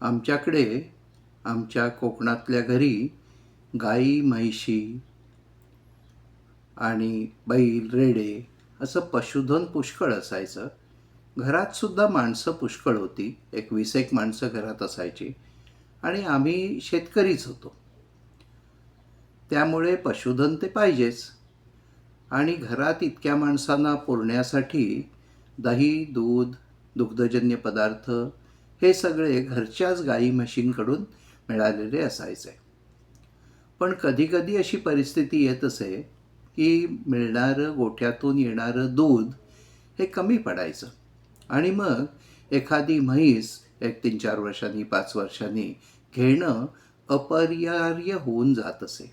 आमच्याकडे आमच्या कोकणातल्या घरी गाई म्हैशी आणि बैल रेडे असं पशुधन पुष्कळ असायचं. घरात सुद्धा माणसं पुष्कळ होती. एक वीस एक माणसं घरात असायची आणि आम्ही शेतकरीच होतो. त्यामुळे पशुधन ते पाहिजेच. आणि घरात इतक्या माणसांना पुरण्यासाठी दही दूध दुग्धजन्य पदार्थ हे सगळे घरच्याच गाई म्हशींकडून मिळालेले असायचे. पण कधीकधी अशी परिस्थिती येत असे की मिळणारं गोठ्यातून येणारं दूध हे कमी पडायचं. आणि मग एखादी म्हैस एक तीन चार वर्षांनी पाच वर्षांनी घेणं अपरिहार्य होऊन जात असे.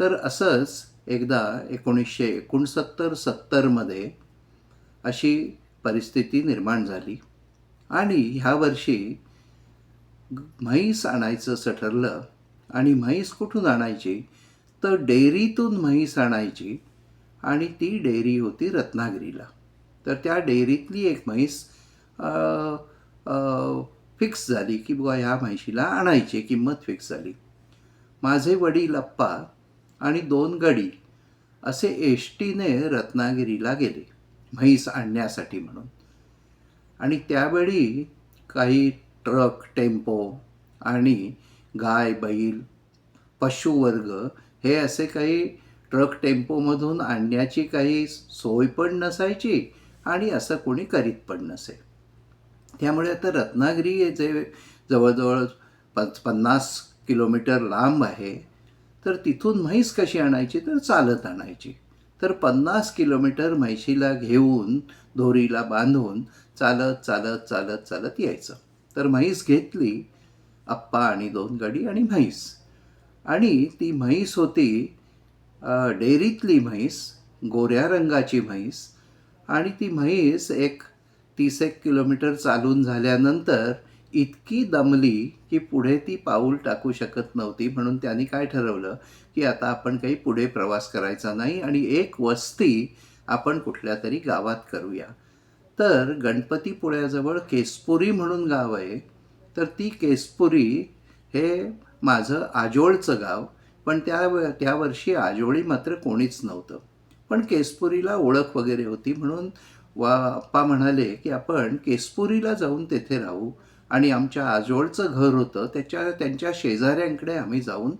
तर असंच एकदा एकोणीसशे एकोणसत्तर सत्तरमध्ये अशी परिस्थिती निर्माण झाली. आणि ह्या वर्षी म्हैस आणायचं असं ठरलं आणि म्हैस कुठून आणायची? तर डेअरीतून म्हैस आणायची आणि ती डेअरी होती रत्नागिरीला. तर त्या डेअरीतली एक म्हैस फिक्स झाली की बुवा ह्या म्हैशीला आणायची किंमत फिक्स झाली. माझे वडील अप्पा आणि दोन गडी असे एस टीने रत्नागिरीला गेले म्हैस आणण्यासाठी म्हणून. आणि त्यावेळी काही ट्रक टेम्पो आणि गाय बैल पशुवर्ग हे असे काही ट्रक टेम्पोमधून आणण्याची काही सोय पण नसायची आणि असं कोणी करीत पण नसे. त्यामुळे आता रत्नागिरी हे जे जवळजवळ पच पन्नास किलोमीटर लांब आहे तर तिथून म्हैस कशी आणायची? तर चालत आणायची. तर पन्नास किलोमीटर म्हैशीला घेऊन दोरीला बांधून चालत चालत चालत चालत यायचं. तर म्हैस घेतली आप्पा आणि दोन गाडी आणि म्हैस. आणि ती म्हैस होती डेरीतली म्हैस गोऱ्या रंगाची म्हैस. आणि ती म्हैस एक तीस एक किलोमीटर चालून झाल्यानंतर इतकी दमली की पुढे ती पाऊल टाकू शकत नव्हती. म्हणून त्यांनी काय ठरवलं? की आता आपण काही पुढे प्रवास करायचा नाही आणि एक वस्ती आपण कुठल्या तरी गावात करूया. तर गणपतीपुळ्याजवळ केसपुरी म्हणून गाव आहे. तर ती केसपुरी हे माझं आजोळचं गाव. पण त्या त्या वर्षी आजोळी मात्र कोणीच नव्हतं. पण केसपुरीला ओळख वगैरे होती. म्हणून वा अप्पा म्हणाले की आपण केसपुरीला जाऊन तेथे राहू. आणि आमच्या आजोळचं घर होतं त्याच्या त्यांच्या शेजाऱ्यांकडे आम्ही जाऊन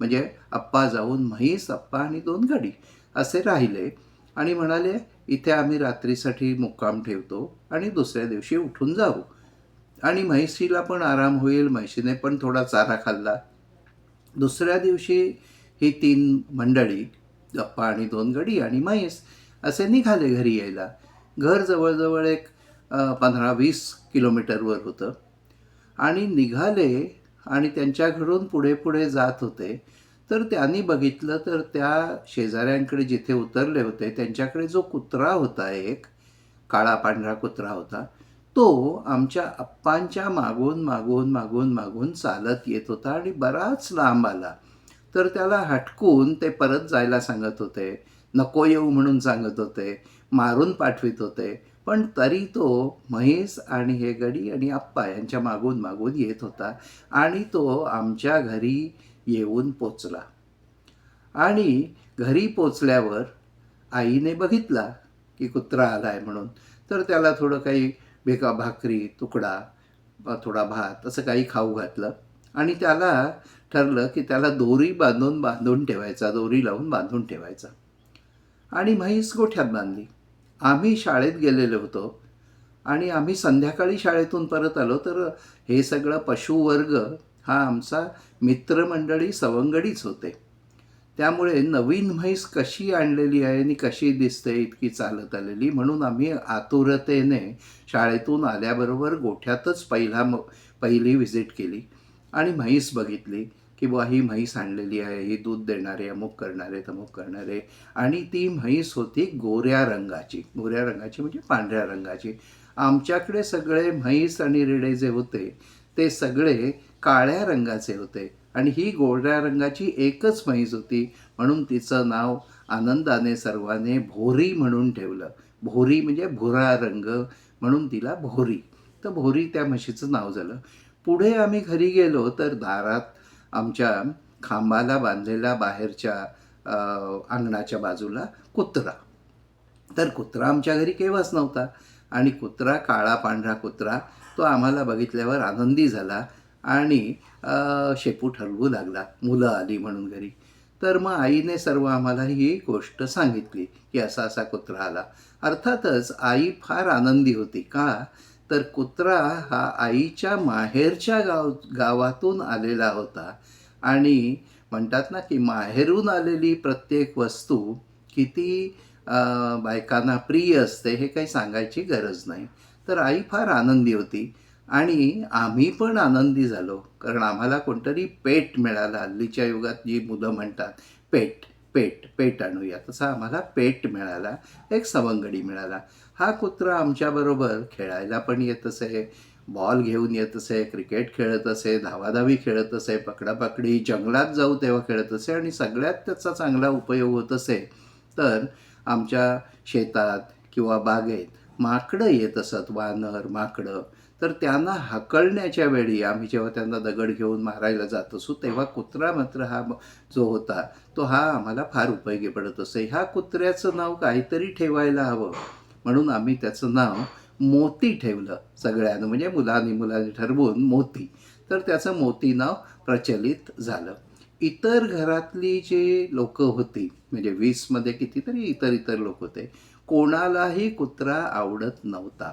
म्हणजे अप्पा जाऊन म्हैस अप्पा आणि दोन गाडी असे राहिले. आणि म्हणाले इथे आम्ही रात्रीसाठी मुक्काम ठेवतो आणि दुसऱ्या दिवशी उठून जाऊ. आणि म्हैशीला पण आराम होईल म्हैशीने पण थोडा चारा खाल्ला. दुसऱ्या दिवशी ही तीन मंडळी अप्पा आणि दोन गडी आणि म्हैस असे निघाले घरी यायला. घर जवळजवळ एक पंधरा वीस किलोमीटरवर होतं. आणि निघाले आणि त्यांच्या घरून पुढे पुढे जात होते तर त्यांनी बघितलं तर त्या शेजाऱ्यांकडे जिथे उतरले होते त्यांच्याकडे जो कुत्रा होता एक काळा पांढरा कुत्रा होता तो आमच्या अप्पांच्या मागून मागून मागून मागून चालत येत होता आणि बराच लांब आला. तर त्याला हटकून ते परत जायला सांगत होते. नको येऊ म्हणून सांगत होते. मारून पाठवित होते. पण तरी तो म्हैस आणि हे गडी आणि आप्पा यांच्या मागून मागून येत होता आणि तो आमच्या घरी येऊन पोचला. आणि घरी पोचल्यावर आईने बघितला की कुत्रा आला आहे म्हणून. तर त्याला थोडं काही बेका भाकरी तुकडा थोडा भात असं काही खाऊ घातलं. आणि त्याला ठरलं की त्याला दोरी बांधून बांधून ठेवायचा दोरी लावून बांधून ठेवायचा. आणि म्हैस गोठ्यात बांधली. आम्ही शाळेत गेलेलो होतो आणि आम्ही संध्याकाळी शाळेतून परत आलो. तर हे सगळं पशुवर्ग हा आमचा मित्रमंडळी सवंगडीच होते. त्यामुळे नवीन म्हैस कशी आणलेली आहे आणि कशी दिसते इतकी चालत आलेली म्हणून आम्ही आतुरतेने शाळेतून आल्याबरोबर गोठ्यातच पहिला म पहिली व्हिजिट केली आणि म्हैस बघितली. की बुवा ही म्हैस आणलेली आहे ही दूध देणारे अमुक करणारे तमुक करणारे. आणि ती म्हैस होती गोऱ्या रंगाची. गोऱ्या रंगाची म्हणजे पांढऱ्या रंगाची. आमच्याकडे सगळे म्हैस आणि रेडे जे होते ते सगळे काळ्या रंगाचे होते. आणि ही गोऱ्या रंगाची एकच म्हैस होती. म्हणून तिचं नाव आनंदाने सर्वाने भोरी म्हणून ठेवलं. भोरी म्हणजे भुरा रंग. म्हणून तिला भोरी. तर भोरी त्या म्हशीचं नाव झालं. पुढे आम्ही घरी गेलो तर दारात आमच्या खांबाला बांधलेल्या बाहेरच्या अंगणाच्या बाजूला कुत्रा. तर कुत्रा आमच्या घरी केव्हाच नव्हता. आणि कुत्रा काळा पांढरा कुत्रा तो आम्हाला बघितल्यावर आनंदी झाला आणि शेपू ठरवू लागला मुलं आली म्हणून घरी. तर मग आईने सर्व आम्हाला ही गोष्ट सांगितली की असा असा कुत्रा आला. अर्थातच आई फार आनंदी होती. का? तर कुत्रा हा आईच्या माहेरच्या गाव गावातून आलेला होता. आणि म्हणतात ना की माहेरून आलेली प्रत्येक वस्तू किती बायकांना प्रिय असते हे काही सांगायची गरज नाही. तर आई फार आनंदी होती. आणि आम्ही पण आनंदी झालो. कारण आम्हाला कोणतरी पेट मिळाला. हल्लीच्या युगात जी मुलं म्हणतात पेट. पेट पेट आणूया. तसा आम्हाला पेट मिळाला एक सवंगडी मिळाला. हा कुत्रा आमच्याबरोबर खेळायला पण येत असे बॉल घेऊन येत असे क्रिकेट खेळत असे धावाधावी खेळत असे पकडापकडी जंगलात जाऊ तेव्हा खेळत असे आणि सगळ्यात त्याचा चांगला उपयोग होत असे तर आमच्या शेतात किंवा बागेत माकडं येत असत वानर माकडं. तर त्यांना हकलण्याच्या वेळी आम्ही जेव्हा त्यांना दगड घेऊन मारायला जात असू तेव्हा कुत्रा मात्र हा जो होता तो हा आम्हाला फार उपयोगी पडत असे. ह्या कुत्र्याचं नाव काहीतरी ठेवायला हवं. म्हणून आम्ही त्याचं नाव मोती ठेवलं सगळ्यांना म्हणजे मुलांनी मुलांनी ठरवून मोती. तर त्याचं मोती नाव प्रचलित झालं. इतर घरातली जी लोक होती म्हणजे वीसमध्ये कितीतरी इतर इतर लोक होते कोणालाही कुत्रा आवडत नव्हता.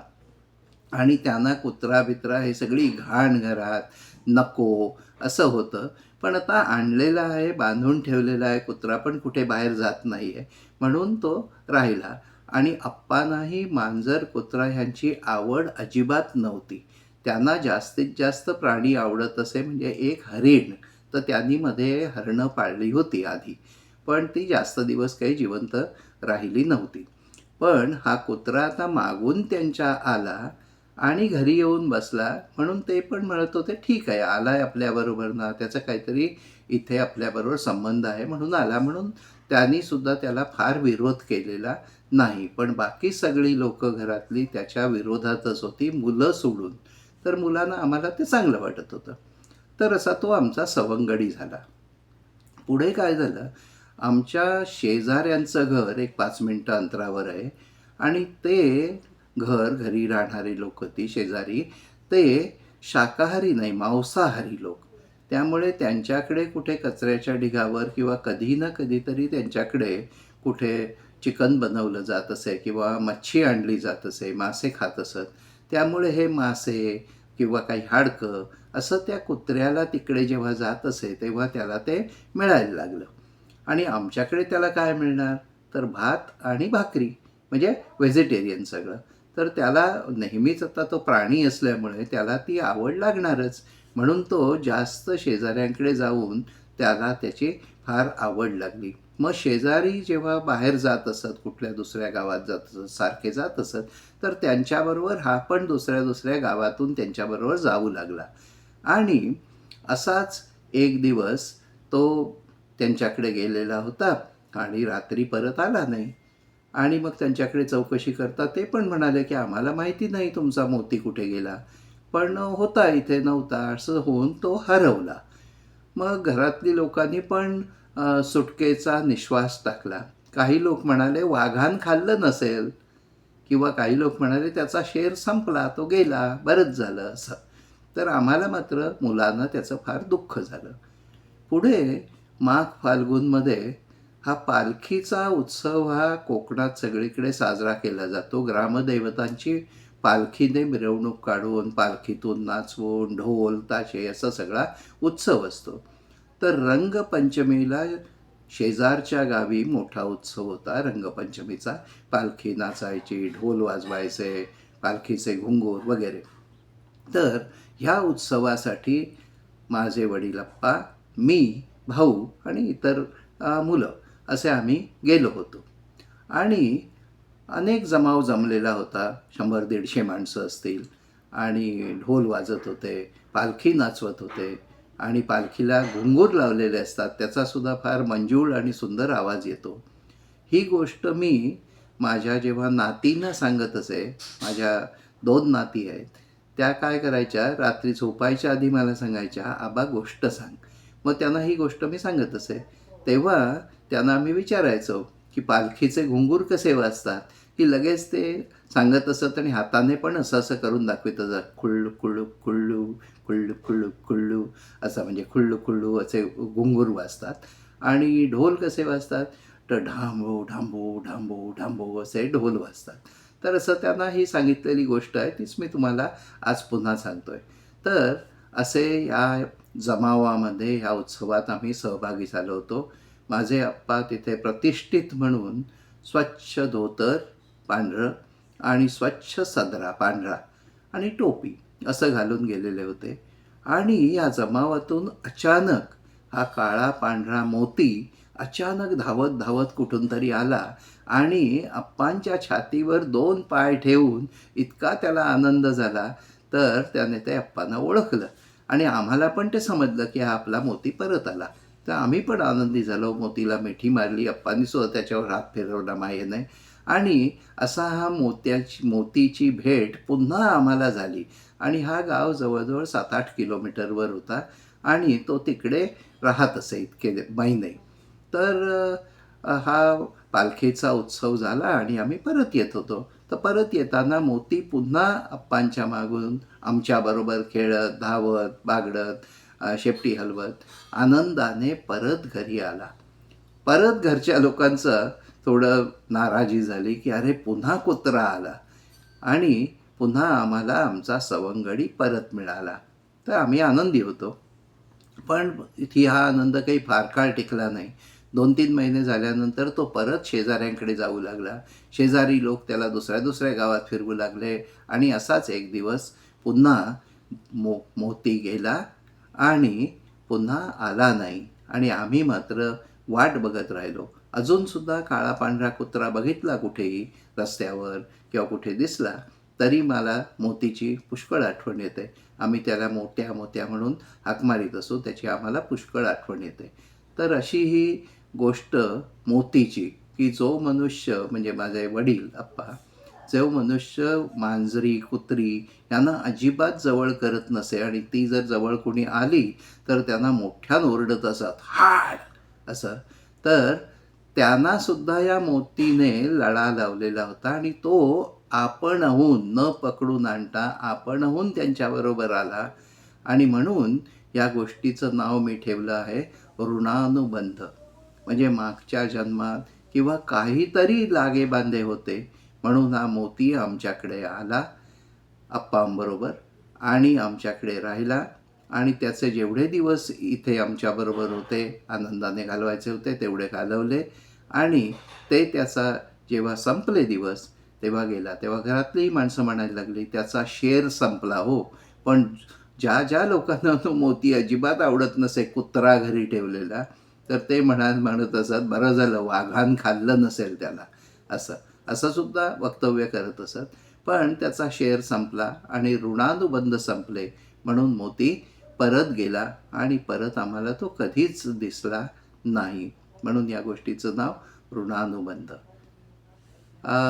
आणि त्यांना कुत्रा बित्रा हे सगळी घाण घरात नको असं होतं. पण आता आणलेला आहे बांधून ठेवलेला आहे कुत्रा पण कुठे बाहेर जात नाही आहे म्हणून तो राहिला. आणि अप्पांनाही मांजर कुत्रा ह्यांची आवड अजिबात नव्हती. त्यांना जास्तीत जास्त प्राणी आवडत असे म्हणजे एक हरिण तर त्यांनी मध्ये हरणं पाळली होती आधी. पण ती जास्त दिवस काही जिवंत राहिली नव्हती. पण हा कुत्रा आता मागून त्यांच्या आला आणि घरी येऊन बसला म्हणून ते पण म्हणत होते ठीक आहे आलाय आपल्याबरोबर ना त्याचा काहीतरी इथे आपल्याबरोबर संबंध आहे. म्हणून आला म्हणून त्यांनी सुद्धा त्याला फार विरोध केलेला नाही. पण बाकी सगळी लोक घरातली त्याच्या विरोधातच होती मुलं सोडून. तर मुलांना आम्हाला ते चांगलं वाटत होतं. तर असा तो आमचा सवंगडी झाला. पुढे काय झालं? आमच्या शेजाऱ्यांचं घर एक पाच मिनटं अंतरावर आहे आणि ते घर घरी राहणारी लोक ती शेजारी ते शाकाहारी नाही मांसाहारी लोक. त्यामुळे त्यांच्याकडे कुठे कचऱ्याच्या ढिगावर किंवा कधी ना कधीतरी त्यांच्याकडे कुठे चिकन बनवलं जात असे किंवा मच्छी आणली जात असे मासे खात असत. त्यामुळे हे मासे किंवा काही हाडकं असं त्या कुत्र्याला तिकडे जेव्हा जात असे तेव्हा त्याला ते मिळायला लागलं. आणि आमच्याकडे त्याला काय मिळणार? तर भात आणि भाकरी म्हणजे व्हेजिटेरियन सगळं. तर त्याला नेहमीच आता तो प्राणी असल्यामुळे त्याला ती आवड लागणारच. म्हणून तो जास्त शेजाऱ्यांकडे जाऊन त्याला त्याची फार आवड लागली. मग शेजारी जेव्हा बाहेर जात असत कुठल्या दुसऱ्या गावात जात असत सारखे जात असत तर त्यांच्याबरोबर हा पण दुसऱ्या दुसऱ्या गावातून त्यांच्याबरोबर जाऊ लागला. आणि असाच एक दिवस तो त्यांच्याकडे गेलेला होता आणि रात्री परत आला नाही. आणि मग त्यांच्याकडे चौकशी करता ते पण म्हणाले की आम्हाला माहिती नाही तुमचा मोती कुठे गेला. पण होता इथे नव्हता असं होऊन तो हरवला. मग घरातली लोकांनी पण सुटकेचा निश्वास टाकला. काही लोक म्हणाले वाघान खाल्लं नसेल. किंवा काही लोक म्हणाले त्याचा शेर संपला तो गेला बरंच झालं असं. तर आम्हाला मात्र मुलांना त्याचं फार दुःख झालं. पुढे माघ फाल्गुनमध्ये हा पालखीचा उत्सव हा कोकणात सगळीकडे साजरा केला जातो. ग्रामदैवतांची पालखीने मिरवणूक काढून पालखीतून नाचवून ढोल ताशे असा सगळा उत्सव असतो. तर रंगपंचमीला शेजारच्या गावी मोठा उत्सव होता. रंगपंचमीचा पालखी नाचायची ढोल वाजवायचे पालखीचे घुंगूर वगैरे. तर ह्या उत्सवासाठी माझे वडीलप्पा मी भाऊ आणि इतर मुलं असे आम्ही गेलो होतो. आणि अनेक जमाव जमलेला होता. शंभर दीडशे माणसं असतील. आणि ढोल वाजत होते पालखी नाचवत होते. आणि पालखीला घुंगूर लावलेले असतात. त्याचासुद्धा फार मंजूळ आणि सुंदर आवाज येतो. ही गोष्ट मी माझ्या जेव्हा नातींना सांगत असे माझ्या दोन नाती आहेत त्या काय करायच्या? रात्री झोपायच्या आधी मला सांगायच्या आबा गोष्ट सांग. मग त्यांना ही गोष्ट मी सांगत असे. तेव्हा त्यांना आम्ही विचारायचो की पालखीचे घुंगूर कसे वाजतात? की लगेच ते सांगत असत आणि हाताने पण असं असं करून दाखवित असत. खुळ्ळू खुळ्ळू खुळ्ळू खुळ्ळू खुळ्ळू खुळ्ळू असं म्हणजे खुळ्ळू खुळ्ळू असे घुंगूर वाजतात. आणि ढोल कसे वाजतात? तर ढांबो ढांबो ढांबो ढांबो असे ढोल वाजतात. तर असं त्यांना ही सांगितलेली गोष्ट आहे तीच मी तुम्हाला आज पुन्हा सांगतोय. तर असे या जमावामध्ये ह्या उत्सवात आम्ही सहभागी झालो होतो. माझे आप्पा तिथे प्रतिष्ठित म्हणून स्वच्छ धोतर पांढरं आणि स्वच्छ सदरा पांढरा आणि टोपी असं घालून गेलेले होते. आणि या जमावातून अचानक हा काळा पांढरा मोती अचानक धावत धावत कुठून तरी आला आणि अप्पांच्या छातीवर दोन पाय ठेवून इतका त्याला आनंद झाला तर त्याने ते अप्पांना ओळखलं आणि आम्हाला पण ते समजलं की हा आपला मोती परत आला. तर आम्ही पण आनंदी झालो. मोतीला मिठी मारली. अप्पांनी सुद्धा त्याच्यावर हात फिरवला मायेने आणि असा हा मोत्याची मोतीची भेट पुन्हा आम्हाला झाली. आणि हा गाव जवळजवळ सात आठ किलोमीटरवर होता. आणि तो तिकडे राहत असे इतके महिने. तर हा पालखीचा उत्सव झाला आणि आम्ही परत येत होतो. तर परत येताना मोती पुन्हा अप्पांच्या मागून आमच्याबरोबर खेळत धावत बागडत शेपटी हलवत. आनंदाने परत घरी आला. परत घरच्या लोकांचं थोडं नाराजी झाली की अरे पुन्हा कुत्रा आला. आणि पुन्हा आम्हाला आमचा सवंगडी परत मिळाला. तर आम्ही आनंदी होतो. पण इथे हा आनंद काही फार काळ टिकला नाही. दोन तीन महिने झाल्यानंतर तो परत शेजाऱ्यांकडे जाऊ लागला. शेजारी लोक त्याला दुसऱ्या दुसऱ्या गावात फिरवू लागले आणि असाच एक दिवस पुन्हा मो मोती गेला आणि पुन्हा आला नाही. आणि आम्ही मात्र वाट बघत राहिलो. अजूनसुद्धा काळा पांढरा कुत्रा बघितला कुठेही रस्त्यावर किंवा कुठे दिसला तरी मला मोतीची पुष्कळ आठवण येते. आम्ही त्याला मोठ्या मोत्या म्हणून हाक मारीत असू त्याची आम्हाला पुष्कळ आठवण येते. तर अशी ही गोष्ट मोतीची की जो मनुष्य म्हणजे माझे वडील अप्पा जो मनुष्य मांजरी कुत्री यांना अजिबात जवळ करत नसे आणि ती जर जवळ कोणी आली तर त्यांना मोठ्यानं ओरडत असत हाड! असं. तर त्यांना सुद्धा या मोतीने लढा लावलेला होता आणि तो आपणहून न पकडून आणता आपणहून त्यांच्याबरोबर आला आणि म्हणून या गोष्टीचं नाव मी ठेवलं आहे ऋणानुबंध. म्हणजे मागच्या जन्मात किंवा काहीतरी लागे बांधे होते. म्हणून हा मोती आमच्याकडे आला अप्पांबरोबर आणि आमच्याकडे राहिला. आणि त्याचे जेवढे दिवस इथे आमच्याबरोबर होते आनंदाने घालवायचे होते तेवढे घालवले. आणि ते त्याचा जेव्हा संपले दिवस तेव्हा गेला. तेव्हा घरातलीही माणसं म्हणायला लागली त्याचा शेर संपला हो. पण ज्या ज्या लोकांना तो मोती अजिबात आवडत नसे कुत्रा घरी ठेवलेला तर ते म्हणा म्हणत असत बरं झालं वाघान खाल्लं नसेल त्याला असं. असं सुद्धा वक्तव्य करत असत. पण त्याचा शेअर संपला आणि ऋणानुबंध संपले. म्हणून मोती परत गेला आणि परत आम्हाला तो कधीच दिसला नाही. म्हणून या गोष्टीचं नाव ऋणानुबंध.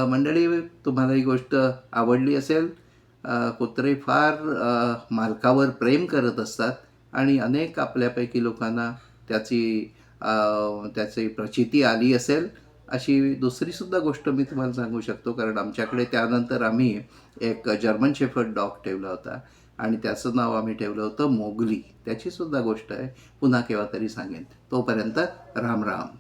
मंडळी तुम्हाला ही गोष्ट आवडली असेल. कुत्रे फार मालकावर प्रेम करत असतात आणि अनेक आपल्यापैकी लोकांना त्याची त्याची प्रचिती आली असेल. अशी दुसरीसुद्धा गोष्ट मी तुम्हाला सांगू शकतो कारण आमच्याकडे त्यानंतर आम्ही एक जर्मन शेफर्ड डॉग ठेवला होता आणि त्याचं नाव आम्ही ठेवलं होतं मोगली. त्याचीसुद्धा गोष्ट आहे. पुन्हा केव्हा तरी सांगेन. तोपर्यंत राम राम.